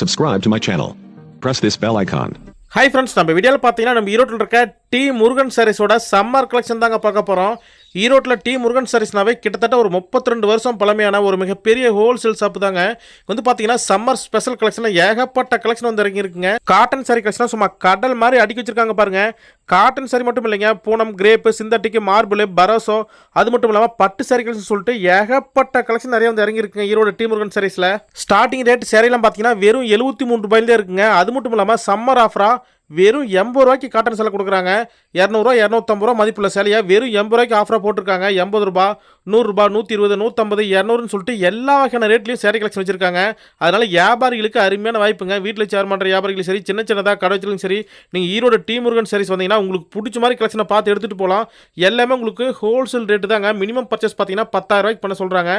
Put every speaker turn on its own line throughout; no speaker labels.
Subscribe to my channel. Press this bell icon.
Hi friends நம்ம வீடியோவில் பார்த்தீங்கன்னா நம்ம ஈரோட்டில் இருக்க டி முருகன் சாரீஸோட சம்மர் கலெக்ஷன் தாங்க பார்க்க போகிறோம் ஈரோட்டில் டி முருகன் சாரீஸ்னாவே கிட்டத்தட்ட ஒரு 32 வருஷம் பழமையான ஒரு மிகப்பெரிய ஹோல்சேல் ஷாப் தாங்க. வந்து பார்த்தீங்கன்னா சம்மர் ஸ்பெஷல் கலெக்ஷனில் ஏகப்பட்ட கலெக்ஷன் வந்து இறங்கியிருக்குங்க. காட்டன் சாரி கலெக்ஷன் சும்மா கடல் மாதிரி அடிக்க வச்சிருக்காங்க பாருங்க. காட்டன் சாரி மட்டும் இல்லைங்க பூனம் கிரேப்பு சிந்தட்டிக்கு மார்பிள் பரோசோ அது மட்டும் இல்லாமல் பட்டு சாரி கலெக்ஷன் சொல்லிட்டு ஏகப்பட்ட கலெக்ஷன் நிறைய வந்து இறங்கியிருக்குங்க ஈரோடு டி முருகன் சாரீஸில் ஸ்டார்டிங் ரேட் சேரீலாம் பார்த்தீங்கன்னா வெறும் எழுபத்தி மூணு ரூபாயிலே இருக்குங்க. அது மட்டும் இல்லாமல் சம்மர் ஆஃபராக வெறும் எண்பது ரூபாய்க்கு காட்டன் சேலை கொடுக்குறாங்க. இரநூறுவா இரநூத்தம்பது ரூபா மதிப்புள்ள சேலையை? வெறும் எண்பது ரூபாய்க்கு ஆஃபராக போட்டிருக்காங்க. எண்பது ரூபா நூறுரூபா நூற்றி இருபது நூற்றம்பது இரநூறுன்னு சொல்லிட்டு எல்லா வகையான ரேட்லையும் சேரீ கலெக்ஷன் வச்சிருக்காங்க. அதனால் வியாபாரிகளுக்கு அருமையான வாய்ப்புங்க. வீட்டில் சேர் பண்ணுற வியாபாரிகளும் சரி சின்ன சின்னதாக கடை வச்சிலும் சரி நீங்கள் ஈரோடு டீ முருகன் சாரீஸ் வந்தீங்கன்னா உங்களுக்கு பிடிச்ச மாதிரி கலெக்ஷனை பார்த்து எடுத்துகிட்டு போகலாம் எல்லாமே உங்களுக்கு ஹோல்சேல் ரேட்டு தாங்க. மினிமம் பர்ச்சேஸ் பார்த்தீங்கன்னா பத்தாயிரரூபாய்க்கு பண்ண சொல்கிறாங்க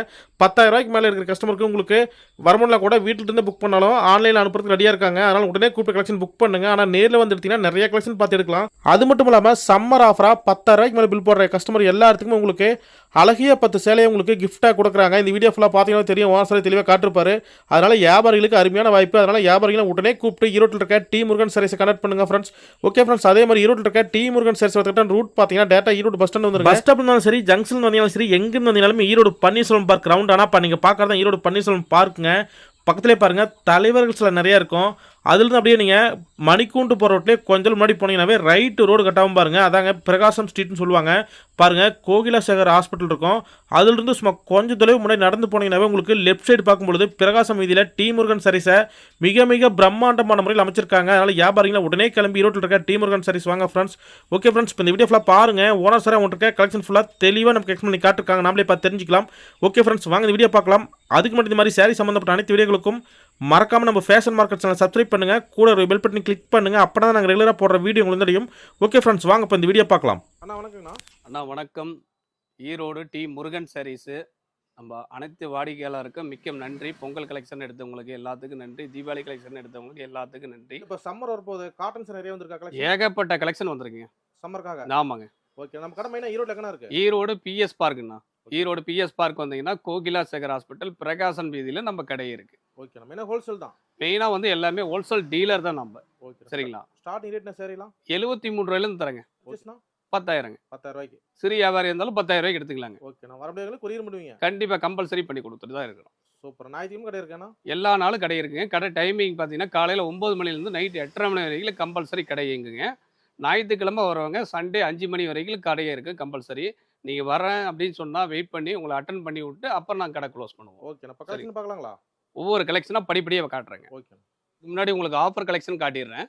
பத்தாயிரரூபாய்க்கு மேலே இருக்கிற கஸ்டமருக்கு உங்களுக்கு வரமுடியல கூட வீட்டிலிருந்து புக் பண்ணாலும் ஆன்லைனில் அனுப்புறதுக்கு ரெடியாக இருக்காங்க. அதனால் உடனே கூப்பிட்டு கலெக்ஷன் புக் பண்ணுங்க. ஆனால் நேரில் வந்து நிறைய கலெக்ஷன் பார்த்து எடுக்கலாம். அது மட்டும் இல்லாமல் சம்மர் ஆஃபராக பத்தாயிரரூபாய்க்கு மேலே பில் போடுற கஸ்டமர் எல்லாத்துக்குமே உங்களுக்கு அழகிய பத்து சேலையை உங்களுக்கு கிஃப்ட்டாக கொடுக்குறாங்க. இந்த வீடியோ ஃபுல்லாக பார்த்தீங்கன்னா தெரியும் வாசலை தெளிவாக காட்டிருப்பாரு. அதனால் வியாபாரிகளுக்கு அருமையான வாய்ப்பு. அதனால் வியாபாரிகளை உடனே கூப்பிட்டு ஈரோட்டில் இருக்க டி முருகன் சர்வீஸை கனெக்ட் பண்ணுங்க ஃப்ரெண்ட்ஸ் ஓகே ஃப்ரெண்ட்ஸ் அதே மாதிரி ஈரோட்டில் இருக்க டி முருகன் சர்வீஸ் வரதுக்கு ரூட் பார்த்தீங்கன்னா டேட்டா ஈரோடு பஸ் ஸ்டாண்ட் வந்து பஸ் ஸ்டாப் சரி ஜங்ஷன் வந்தாலும் சரி எங்கேருந்து வந்தாலும் ஈரோடு பன்னீர்செல்வம் பார்க் ரவுண்ட் ஆனால் நீங்கள் பார்க்குறதா ஈரோடு பன்னீர்செல்வம் பார்க்குங்க பக்கத்துலேயே பாருங்கள் தலைவர்கள் சில நிறையா இருக்கும். அதுலேருந்து அப்படியே நீங்கள் மணிக்கூண்டு போகிற ரோட்லேயே கொஞ்சம் முன்னாடி போனீங்கன்னாவே ரைட்டு ரோடு கட்டாமல் பாருங்கள் அதாங்க பிரகாசம் ஸ்ட்ரீட்னு சொல்லுவாங்க. பாருங்கள் கோகிலாசேகர் ஹாஸ்பிட்டல் இருக்கும். அதுலேருந்து சும்மா கொஞ்சம் தொலைவு முன்னாடி நடந்து போனீங்கன்னாவே உங்களுக்கு லெஃப்ட் சைடு பார்க்கும்பொழுது பிரகாசம் வீதியில் டி முருகன் சரிஸை மிக மிக பிரம்மாண்டமான முறையில் அமைச்சிருக்காங்க. அதனால் வியாபாரிகளை உடனே கிளம்பி ஈரோட்டில் இருக்க டி முருகன் சரிஸ் வாங்க ஃப்ரெண்ட்ஸ் ஓகே ஃப்ரெண்ட்ஸ் இப்போ இந்த வீடியோ ஃபுல்லாக பாருங்கள் ஓனர் சார் அவங்கள்ட்ட இருக்க கலெக்ஷன் ஃபுல்லாக தெளிவாக நமக்கு எக்ஸ்பிளைன் பண்ணி காட்டிருக்காங்க. நாமளே பார்த்து தெரிஞ்சிக்கலாம். ஓகே ஃப்ரெண்ட்ஸ் வாங்க இந்த வீடியோ பார்க்கலாம். அதுக்கு மட்டும் இந்த மாதிரி சாரி சம்மந்தப்பட்ட அனைத்து வீடியோகளுக்கும் மறக்காம நம்ம ஃபேஷன் மார்க்கெட் சேனல் சப்ஸ்கிரைப் பண்ணுங்க. கூட ஒரு பெல் பட்டன் கிளிக் பண்ணுங்க. அப்போ தான் நாங்கள் ரெகுலராக போடுற வீடியோ உங்களுக்கு தெரியும். ஓகே ஃப்ரெண்ட்ஸ் வாங்க இப்போ இந்த வீடியோ பார்க்கலாம். அண்ணா வணக்கங்கண்ணா.
அண்ணா வணக்கம். ஈரோடு டி முருகன் சாரீஸு நம்ம அனைத்து வாடிக்கையாளருக்கும் மிக்க நன்றி. பொங்கல் கலெக்ஷன் எடுத்தவங்களுக்கு எல்லாத்துக்கும் நன்றி. தீபாவளி கலெக்ஷன் எடுத்தவங்களுக்கு எல்லாத்துக்கும் நன்றி.
இப்போ சம்மர் வரப்போகுது. காட்டன்ஸ் நிறைய வந்திருக்கா
ஏகப்பட்ட கலெக்ஷன் வந்திருக்குங்க.
சம்மருக்காக
ஆமாங்க.
ஓகே நம்ம கடை மெயினாக ஈரோடு எக்கனா இருக்கு?
ஈரோடு பிஎஸ் பார்க்குண்ணா ஈரோடு பிஎஸ் பார்க் வந்தீங்கன்னா கோகிலா சேகர் ஹாஸ்பிட்டல் பிரகாசன் வீதியில் நம்ம கடை இருக்கு.
ஓகே நம்ம என்ன ஹோல்சேல் தான்?
மெயினாக வந்து எல்லாமே ஹோல்சேல் டீலர் தான் நம்ம.
ஓகே
சரிங்களா?
ஸ்டார்டிங் ரேட்னா சரிலாம்
எழுபத்தி மூணு ரூபாயிலேருந்து தரேங்க. பத்தாயிரங்க.
பத்தாயிரம் ரூபாய்க்கு
சிறு வியாபாரி இருந்தாலும் பத்தாயிரம் ரூபாய்க்கு எடுத்துக்கலாங்க.
ஓகே நான் வரமுடியாத கொரியர் பண்ணுவீங்க
கண்டிப்பாக கம்பல்சரி பண்ணி கொடுத்துட்டு தான் இருக்கிறோம்.
சூப்பர் ஞாயிற்றுக்கிழமை கடை இருக்கேண்ணா
எல்லா நாளும் கடை இருக்குங்க. கடை டைமிங் பார்த்தீங்கன்னா காலையில் ஒம்பது மணிலேருந்து நைட்டு எட்டரை மணி வரைக்கும் கம்பல்சரி கடை இயங்குங்க. ஞாயிற்றுக்கிழமை வரவங்க. சண்டே அஞ்சு மணி வரைக்கும் கடையே இருக்குது கம்பல்சரி நீங்கள் வரேன் அப்படின்னு சொன்னால் வெயிட் பண்ணி உங்களை அட்டன் பண்ணி விட்டு அப்புறம் நாங்கள் கடை க்ளோஸ் பண்ணுவோம்.
ஓகே நான் கலெக்ஷன் பார்க்கலாங்களா?
ஒவ்வொரு கலெக்ஷனாக படிப்படியாக காட்டுறேங்க.
ஓகே
முன்னாடி உங்களுக்கு ஆஃபர் கலெக்ஷன் காட்டிடுறேன்.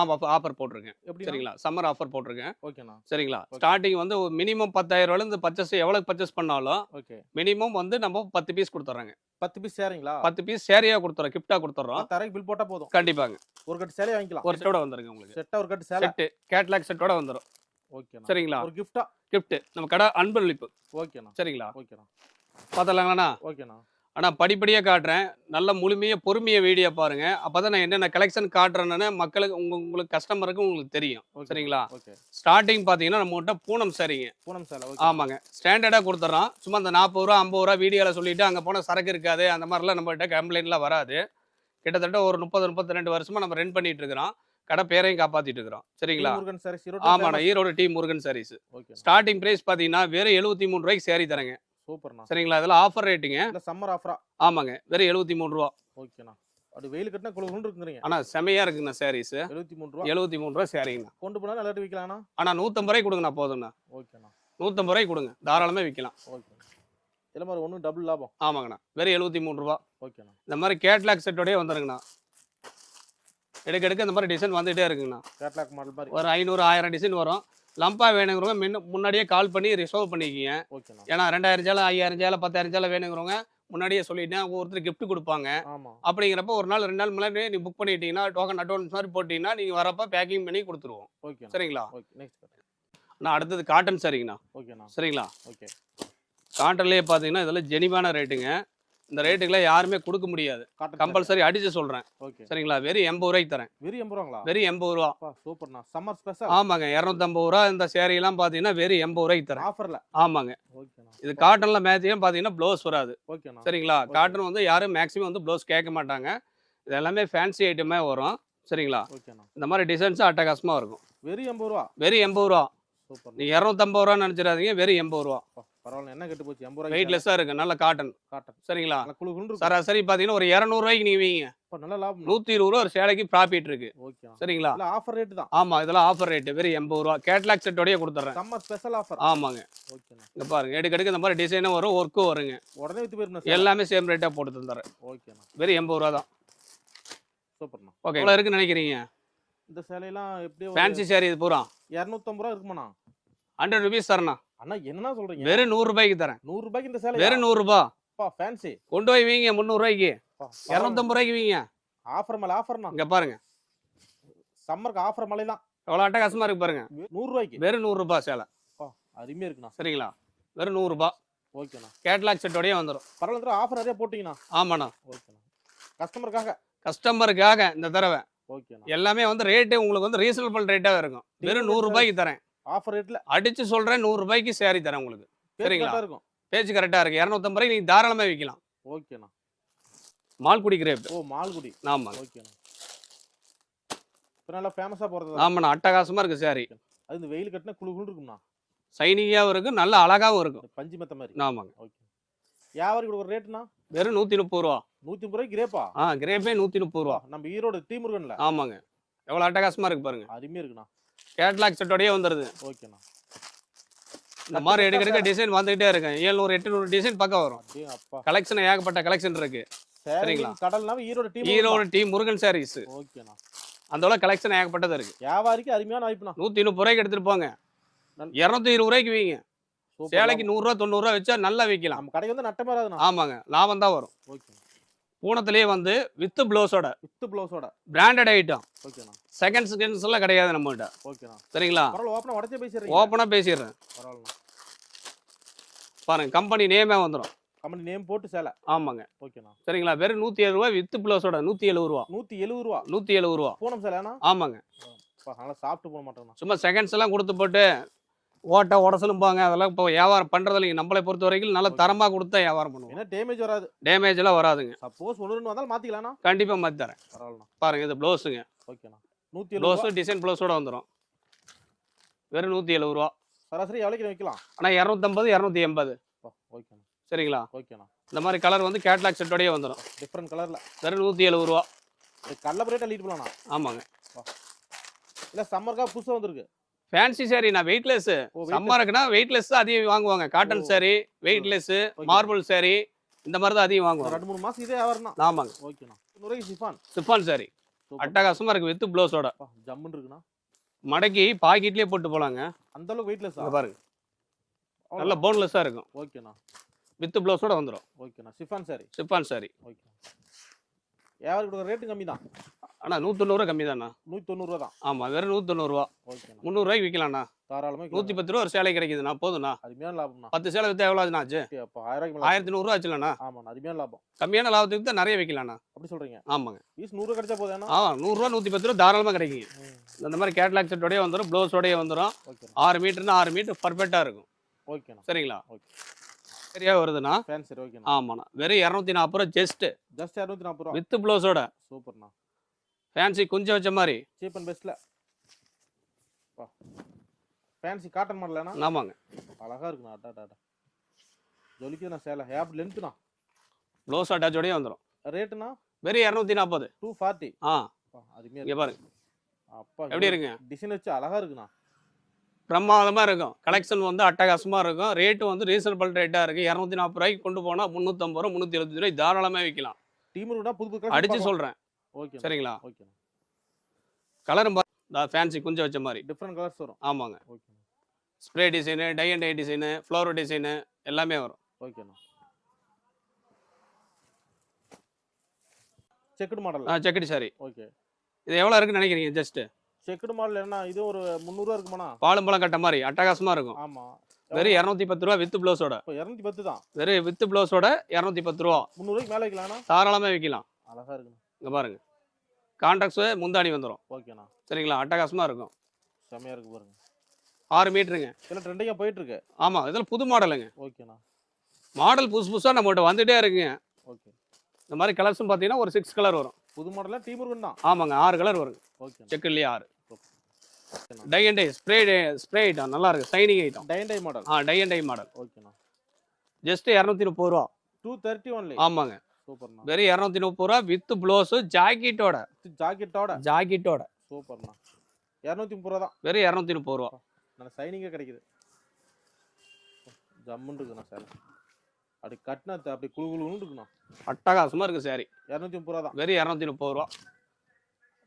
ஆமாம் ஆஃபர் போட்டிருக்கேன். சரிங்களா? சம்மர் ஆஃபர் போட்டிருக்கேன்.
ஓகேண்ணா
சரிங்களா. ஸ்டார்டிங் வந்து மினிமம் பத்தாயிரம் ரூபாயிலேருந்து பர்ச்சேஸ் எவ்வளோ பர்ச்சேஸ் பண்ணாலும்
ஓகே
மினிமம் வந்து நம்ம பத்து பீஸ் கொடுத்துட்றாங்க
பத்து பீஸ் சேரீங்களா
பத்து பீஸ் சேரையாக கொடுத்துறோம் கிஃப்டாக கொடுத்துட்றோம்
பத்தாயிரம் பில் போட்டால் போதும்.
கண்டிப்பாங்க.
ஒரு கட்டு சேலையை வாங்கிக்கலாம்.
ஒரு செட்டோட வந்துருங்க உங்களுக்கு.
செட்டா ஒரு கட்டு சேலை.
செட்டு கேட்லாக் செட்டோட வந்துடும்
ஓகேண்ணா
சரிங்களா?
ஒரு கிஃப்டா
கிஃப்ட் நம்ம கடை அன்பளிப்பு.
ஓகேண்ணா
சரிங்களா?
ஓகேண்ணா
பார்த்தலாங்கண்ணா
ஓகேண்ணா
ஆனால் படிப்படியாக காட்டுறேன். நல்ல முழுமையாக பொறுமையாக வீடியோ பாருங்க. அப்போ தான் நான் என்னென்ன கலெக்ஷன் காட்டுறேன்னு மக்களுக்கு உங்க உங்களுக்கு கஸ்டமருக்கு உங்களுக்கு தெரியும். சரிங்களா?
ஓகே.
ஸ்டார்டிங் பார்த்தீங்கன்னா நம்மகிட்ட பூனம் சரிங்க.
பூனம் ஓகே.
ஆமாங்க. ஸ்டாண்டர்டாக கொடுத்துட்றோம். சும்மா அந்த நாற்பது ரூபா ஐம்பது ரூபா வீடியோவில் சொல்லிட்டு அங்கே போனால் சரக்கு இருக்காது அந்த மாதிரிலாம் நம்மகிட்ட கம்ப்ளைண்ட்லாம் வராது. கிட்டத்தட்ட ஒரு முப்பது முப்பத்தி ரெண்டு வருஷமா நம்ம ரன் பண்ணிட்டு இருக்கிறோம். கடை பேரையும் காப்பாத்திட்டு இருக்கிறோம். சரிங்களா?
முருகன் சாரி சீரோ
ஆமாண்ணா Erode T Murugan saris
okay.
Starting price பார்த்தீங்கன்னா வெறும் எழுபத்தி மூணு ரூபாய்க்கு சேரீ தரேங்க.
சூப்பர்ண்ணா.
சரிங்களா? இதெல்லாம் ஆஃபர் ரேட்டுங்க
சம்மர் ஆஃபரா
ஆமாங்க. வெறும் எழுபத்தி மூணு ரூபா.
ஓகேண்ணா. அது வெயில் கட்டினா குழு இருக்குங்கிறீங்க
ஆனால் செமையாக இருக்குங்கண்ணா சாரீஸ்
எழுபத்தி மூணு ரூபா?
எழுபத்தி மூணு ரூபா சேரீங்கண்ணா
கொண்டு போனா நல்லா விற்கலாம்ண்ணா
ஆனால் நூற்றம்பது ரூபாய்க்கு கொடுங்கண்ணா போதுங்கண்ணா
ஓகேண்ணா.
நூற்றம்பது ரூபாய்க்கு கொடுங்க. தாராளமாக விற்கலாம்.
ஓகே இல்ல மாதிரி ஒன்றும் டபுள் லாபம்?
ஆமாங்கண்ணா. வெறும் எழுபத்தி மூணு ரூபா.
ஓகேண்ணா.
இந்த மாதிரி கேட்லாக் செட்டோடய வந்துருங்கண்ணா. எடுக்க எடுக்க இந்த மாதிரி டிசைன் வந்துகிட்டே இருக்குங்கண்ணா.
கேட்லாக் மாடல் மாதிரி.
ஒரு ஐநூறு ஆயிரம் டிசைன் வரும். லம்பா வேணுங்கிறவங்க முன்ன முன்னாடியே கால் பண்ணி ரிசர்வ் பண்ணிக்கிங்க. ஏன்னா ரெண்டாயிரம் சேலை ஐயாயிரம் சேலை பத்தாயிரம் சேலை வேணுங்கிறவங்க முன்னாடியே சொல்லிட்டேன் ஒவ்வொருத்தர் gift கொடுப்பாங்க. அப்படிங்கிறப்ப ஒரு நாள் ரெண்டு நாள் முன்னாடி நீ புக் பண்ணிட்டீங்கன்னா டோக்கன் அட்வான்ஸ் மாதிரி போட்டிங்கன்னா நீங்கள் வரப்போ பேக்கிங் பண்ணி கொடுத்துருவோம். சரிங்களா?
ஓகே நெக்ஸ்ட்
நான் அடுத்தது காட்டன் சரிங்கண்ணா.
ஓகேண்ணா
சரிங்களா?
ஓகே
காட்டன்லேயே பார்த்தீங்கன்னா இதெல்லாம் ஜெனிவான ரேட்டுங்க இந்த ரேட்டுக்கெல்லாம் யாருமே கொடுக்க முடியாது. கம்பல்சரி அடிச்சு சொல்கிறேன்
ஓகே
சரிங்களா? வெறும் எண்பது ரூபாய்க்கு தரேன்.
வெறும் எண்பது ரூபாங்களா?
வெறும் எண்பது ரூபா.
சூப்பர்ண்ணா சம்மர் ஸ்பெஷல்
ஆமாங்க. இரநூத்தம்பது ரூபா இந்த சேரீலாம் பார்த்தீங்கன்னா வெறும் எண்பது ரூபாய்க்கு தரேன்.
ஆஃபர்ல
ஆமாங்க. இது காட்டனில் மேட்சியும் பார்த்தீங்கன்னா ப்ளவுஸ் வராது. சரிங்களா? காட்டன் வந்து யாரும் மேக்ஸிமம் வந்து ப்ளவுஸ் கேட்க மாட்டாங்க. இது எல்லாமே ஃபேன்சி ஐட்டமே வரும். சரிங்களா? இந்த மாதிரி டிசைன்ஸும் அட்டகாசமாக இருக்கும்.
வெறும் எண்பது ரூபா?
வெறும் எண்பது ரூபா. நீங்கள் இரநூத்தம்பது ரூபா நினச்சிடாதீங்க. வெறும் எண்பது ரூபா.
பரவாயில்ல. என்ன கெட்டு போச்சு. எண்பது ரூபாய்
வெயிட்லெஸ்ஸாக இருக்குது நல்ல காட்டன்
காட்டன்
சரிங்களா?
குழு இருக்கும்
சராசரி பார்த்தீங்கன்னா ஒரு இரநூறுவாய்க்கு நீங்கள் வீங்க.
அப்ப நல்ல லாபம்.
நூற்றி இருபது ரூபா ஒரு சேலைக்கு ப்ராஃபிட் இருக்கு.
ஓகேண்ணா
சரிங்களா?
ஆஃபர் ரேட் தான்.
ஆமாம் இதெல்லாம் ஆஃபர் ரேட்டு வெறும் எண்பது ரூபா. கேட்லாக் செட்டோடய கொடுத்துட்றேன்.
சம்மர் ஸ்பெஷல் ஆஃபர்
ஆமாங்க.
ஓகேண்ணா.
இங்கே பாருங்க. எடுக்கடுக்கு இந்த மாதிரி டிசைனும் வரும் ஒர்க்கும் வருங்க.
உடனே வித்து போயிருந்தேன்
எல்லாமே சேம் ரேட்டாக போட்டு தந்துடுறேன்.
ஓகேண்ணா.
வெறும் எண்பது ரூபா தான்.
சூப்பர்ண்ணா.
ஓகே எவ்வளோ இருக்குன்னு நினைக்கிறீங்க?
இந்த சேலையெல்லாம் எப்படியும்
ஃபேன்சி சாரி இது பூரா?
இரநூத்தம்பது ரூபா இருக்குமாண்ணா.
Hundred rupees தரேண்ணா.
அண்ணா என்னண்ணா சொல்றீங்க?
வெறும் நூறு ரூபாய்க்கு தரேன்.
நூறு ரூபாய்க்கு இந்த சேலை
வெறும் நூறுரூபா
ஃபேன்சி
கொண்டு போய் வீங்க முந்நூறுரூவாய்க்கு இரநூத்தம்பது ரூபாய்க்கு வீங்க.
ஆஃபர் மேல ஆஃபர்ண்ணா
இங்கே பாருங்க.
சம்மருக்கு ஆஃபர் மலை தான்
எவ்வளோ அட்டகாசமாக இருக்கு பாருங்க.
நூறு ரூபாய்க்கு.
வெறும் நூறுரூபா சேலை.
அருமையா இருக்குண்ணா.
சரிங்களா? வெறும் நூறுரூபா
ஓகேண்ணா.
கேட்லாக் செட்டோடய வந்துடும்
பரவாயில்ல ஆஃபர் நிறைய போட்டீங்கண்ணா.
ஆமாண்ணா.
ஓகேண்ணா. கஸ்டமருக்காக
கஸ்டமருக்காக இந்த தடவை.
ஓகேண்ணா.
எல்லாமே வந்து ரேட்டு உங்களுக்கு வந்து ரீசனபிள் ரேட்டாக இருக்கும். வெறும் நூறு ரூபாய்க்கு தரேன்.
ஆஃபர் ரேட்ல
அடிச்சு சொல்றேன் நூறு ரூபாய்க்கு சேரீ தரேன் உங்களுக்கு. சரிங்களா?
இருக்கும்.
பேச்சு கரெக்டாக இருக்கு. இரநூத்தம்பது ரூபாய்க்கு நீங்கள் தாராளமாக விற்கலாம்
ஓகேண்ணா.
மால்குடி கிரேப்
ஓ மால்குடி
ஆமாங்க
ஓகேண்ணா. இப்போ நல்லா ஃபேமஸாக போகிறது
ஆமாண்ணா அட்டகாசமாக இருக்கு சேரீ
அது இந்த வெயில் கட்டினா குழு குழு இருக்கும்ண்ணா.
சைனிங்காகவும் இருக்கும் நல்ல அழகாகவும் இருக்கும்
பஞ்சு மெத்த மாதிரி.
ஆமாங்க.
ஓகே வியாபாரி கொடுக்குற ரேட்டுண்ணா
வெறும் நூற்றி முப்பது ரூபா.
நூற்றி முப்பது ரூபாய்க்கு கிரேப்பா
ஆ கிரேப்பே நூற்றி முப்பது ரூபா.
நம்ம ஈரோடு டீ முருகன்ல
ஆமாங்க. எவ்வளோ அட்டகாசமாக இருக்கு பாருங்க.
அருமையா இருக்குண்ணா.
கேட்லாக் செட்டோடயே வந்துடுது
ஓகேண்ணா.
இந்த மாதிரி எடுக்க எடுக்க டிசைன் வந்துகிட்டே இருக்கு. ஏழ்நூறு எட்டுநூறு டிசைன் பக்கம் வரும். கலெக்ஷன் ஏகப்பட்ட கலெக்ஷன் இருக்கு. சரிங்களா?
கடல்னாவே ஈரோடு டீ
ஈரோடு டீ முருகன் சாரீஸ்
ஓகேண்ணா.
அந்த கலெக்ஷன் ஏகப்பட்டது இருக்கு.
வியாபாரிக்கு அருமையான வாய்ப்புண்ணா.
நூற்றி முப்பது ரூபாய்க்கு எடுத்துட்டு போங்க. இரநூத்தி இருபது ரூபாய்க்கு வீங்க. சேலைக்கு. நூறுரூவா தொண்ணூறுரூவா வச்சா நல்லா விற்கலாம்
நம்ம கடைக்கு வந்து நட்டமே வராதுண்ணா
ஆமாங்க. லாபம் தான் வரும்.
ஓகே
பூனத்திலேயே வந்து வித் ப்ளவுஸோட
வித்து ப்ளவுஸோட
பிராண்டட் ஐட்டம்
ஓகேண்ணா
செகண்ட் செகண்ட்ஸ் எல்லாம் கிடையாது நம்மகிட்ட.
ஓகேண்ணா
சரிங்களா?
பரவாயில்ல ஓப்பனா உடச்சே பேசிடுறீங்க.
ஓப்பனாக பேசிடுறேன்.
பரவாயில்லண்ணா.
பாருங்க கம்பெனி நேமே வந்துடும்
கம்பெனி நேம் போட்டு சேலை.
ஆமாங்க.
ஓகேண்ணா
சரிங்களா? வெறும் நூற்றி ஏழு ரூபா வித் ப்ளவுஸோட நூற்றி எழுபது ரூபா.
நூற்றி எழுபது ரூபா.
நூற்றி எழுபது ரூபா.
பூனம் சேலைண்ணா
ஆமாங்க.
நல்லா சாப்பிட்டு போக மாட்டேங்கண்ணா.
சும்மா செகண்ட்ஸ் எல்லாம் கொடுத்து போட்டு ஓட்ட உடசலும்பாங்க அதெல்லாம் இப்போ வியாபாரம் பண்ணுறதுல நம்மளை பொறுத்த வரைக்கும் நல்ல தரமாக கொடுத்தா வியாபாரம் பண்ணுவோம்.
என்ன டேமேஜ் வராது.
டேமேஜ் எல்லாம் வராதுங்க.
சப்போஸ் ஒன்று ரெண்டு வந்தாலும் மாற்றிக்கலாம்ண்ணா
கண்டிப்பாக மாற்றி தரேன்.
பரவாயில்லண்ணா.
பாருங்க இது ப்ளவுஸுங்க
ஓகேண்ணா நூற்றி
ப்ளவுஸு டிசைன் ப்ளவுஸோட வந்துடும் வெறும் நூற்றி எழுபது ரூபா.
சராசரி எவ்வளோக்கு வைக்கலாம்
ஆனால் இரநூத்தம்பது இரநூத்தி எண்பது.
ஓகேண்ணா
சரிங்களா?
ஓகேண்ணா
இந்த மாதிரி கலர் வந்து கேட்லாக் செட்டோடயே வந்துடும்
டிஃப்ரெண்ட் கலரில்
வெறும் நூற்றி எழுபது ரூபா.
இந்த கடல ரேட் அள்ளிட்டு போகலாண்ணா
ஆமாங்க.
இல்லை சம்மருக்காக புதுசாக வந்திருக்கு.
ஃபேன்சி சாரி நான் வெயிட்லெஸ். சம்மருக்குன்னா வெயிட்லெஸ் அதிகம் வாங்குவாங்க. Cotton. Sari weightless. Marble sari இந்த மாதிரி தான் அதிகம் வாங்குவாங்க.
ரெண்டு மூணு மாதம் இதே தான்.
ஆமாங்க.
ஓகேண்ணா சிஃபான்.
Chiffon sorry
super.
அட்டகாசமாக இருக்குது வித் ப்ளவுஸோட
ஜம்முன்னு இருக்குண்ணா.
மடக்கி பாக்கெட்லேயே போட்டு போலாங்க.
அந்த அளவுக்கு வெயிட்லெஸ்
பாருங்க. நல்ல போன்லெஸ்ஸாக இருக்கும்.
ஓகேண்ணா
வித் ப்ளவுஸோட வந்துடும்
ஓகேண்ணா chiffon sari
chiffon sari
okay கொடுக்குற ரேட்டு கம்மி தான்
ஆனால் நூற்றொண்ணூறுவா கம்மி தாண்ணா
நூற்றி தொண்ணூறுரூவா தான்.
ஆமாம் வெறும் நூற்றொண்ணூறுவா
ஓகேண்ணா.
முந்நூறுரூவாய்க்கு விற்கலாம்ண்ணா
தாராளமாக
நூற்றி பத்து ரூபா ஒரு சேலை கிடைக்குதுண்ணா போதுண்ணா
அருமையான லாபம்ண்ணா.
பத்து சேலை விற்றா எவ்வளோ ஆச்சு
ஓகே அப்போ ஆயிரம்
ஆயிரத்தி நூறுரூவா ஆச்சுலண்ணா.
ஆமாண்ணா அருமையான லாபம்.
கம்மியான லாபத்துக்கு தான் நிறைய விற்கலாண்ணா
அப்படி சொல்கிறீங்க
ஆமாங்க.
பீஸ் நூறு கிடைச்சா போதேண்ணா?
ஆ நூறுரூவா நூற்றி பத்து ரூபா தாராளமாக கிடைக்குங்க இந்த மாதிரி கேட்லாக் செட்டோடய வந்துடும் ப்ளவுஸோடய வந்துடும் ஆறு மீட்டர்னா ஆறு மீட்டர் பர்ஃபெக்டாக இருக்கும்.
ஓகேண்ணா.
சரிங்களா?
ஓகே.
சரியா வருதுண்ணா?
ஃபேன் சரி ஓகேண்ணா
ஆமாண்ணா. வெறும் இரநூத்தி நாற்பது ரூபா ஜஸ்ட்டு
ஜஸ்ட் இரநூத்தி நாற்பது ரூபா.
வித் ப்ளவுஸோட
சூப்பர்ண்ணா.
ஃபேன்சி குஞ்சம் வச்ச மாதிரி.
சீப் அண்ட் பெஸ்ட்டில் ஃபேன்சி காட்டன் மாடலண்ணா
ஆமாங்க.
அழகா இருக்குண்ணா. அட்டா அட்டா ஜொலிக்குதுண்ணா சேலை. ஹேப் லென்த்துண்ணா
ப்ளவுஸ் அட்டாச்சோடய வந்துடும்
ரேட்டுண்ணா
வெறும் இரநூத்தி நாற்பது
டூ ஃபார்ட்டி
ஆ
அருமையாக
இங்கே பாருங்க.
அப்பா
எப்படி இருக்குங்க?
டிசைன் வச்சு அழகா இருக்குண்ணா.
பிரமாதமாக இருக்கும். கலெக்ஷன் வந்து அட்டகாசமாக இருக்கும். ரேட்டு வந்து ரீசனபிள் ரேட்டாக இருக்குது இரநூத்தி நாற்பது ரூபாய்க்கு கொண்டு போனால் முந்நூற்றம்பது ரூபா முந்நூற்றி எழுபது ரூபாய் தாராளமாக விற்கலாம்
டீம் புது
அடித்து சொல்கிறேன்
ஓகே
சரிங்களா?
ஓகே
கலரும் ஃபேன்சி குஞ்சம் வச்ச மாதிரி.
டிஃப்ரெண்ட் கலர்ஸ் வரும்.
ஆமாங்க.
Okay
spray design dye and dye design flower design எல்லாமே வரும்.
ஓகேண்ணா செக்குடு மாடல்
ஆ செக்கடி சாரி
ஓகே.
இது எவ்வளோ இருக்குன்னு நினைக்கிறீங்க ஜஸ்ட்டு
செக்குடு மாடல் என்ன இது ஒரு முந்நூறுவா இருக்குமாண்ணா
பாலும் பழம் கட்ட மாதிரி அட்டகாசமாக இருக்கும்.
ஆமா.
வெறும் இரநூத்தி பத்து ரூபா வித் ப்ளவுஸோட
இரநூத்தி பத்து தான்.
வெறும் வித் ப்ளவுஸோட இரநூத்தி பத்து ரூபா.
முந்நூறுவாய்க்கு மேலே வைக்கலாம்ண்ணா
தாராளமாக விற்கலாம்
அழகா இருக்குண்ணா
இங்கே பாருங்க. கான்ட்ராக்ட்ஸு முந்தாணி வந்துடும்
ஓகேண்ணா.
சரிங்களா? அட்டகாசமாக இருக்கும்.
செம்மையா இருக்கு பாருங்க.
ஆறு மீட்டருங்க.
இதில் ட்ரெண்டிங்காக போயிட்டு இருக்கு
ஆமாம் இதில் புது மாடலுங்க.
ஓகேண்ணா.
மாடல் புதுசு புதுசாக நம்மகிட்ட வந்துட்டே இருக்குங்க.
ஓகே.
இந்த மாதிரி கலர்ஸும் பார்த்தீங்கன்னா ஒரு சிக்ஸ் கலர் வரும்.
புது மாடலா டீ முருகன் தான்?
ஆமாங்க ஆறு கலர் வருங்க.
ஓகேண்ணா.
செக்குலேயே ஆறு. Dye and dye spray spray item நல்லா இருக்கு shining item
dye dye model
ah tie and tie model
ஓகேண்ணா.
ஜஸ்ட் இரநூத்தி முப்பது ரூபா.
டூ தேர்ட்டி ஒன்லி
ஆமாங்க.
சூப்பர்ண்ணா.
வெறும் இரநூத்தி முப்பது ரூபா வித் ப்ளவுஸு ஜாக்கெட்டோட
ஜாக்கெட்டோட
ஜாக்கெட்டோட
சூப்பர்ண்ணா. இரநூத்தி முப்பது ரூபா தான்.
வெறும் இரநூத்தி முப்பது ரூபா.
நல்ல சைனிங்கே கிடைக்குது. ஜம்முன்னு இருக்குண்ணா சேலை அப்படி கட்டினா அப்படி குழு குழுன்னு இருக்குண்ணா.
அட்டகாசமா இருக்கு சாரி
இரநூத்தி முப்பது ரூபா தான்.
வெறும் இரநூத்தி முப்பது ரூபா.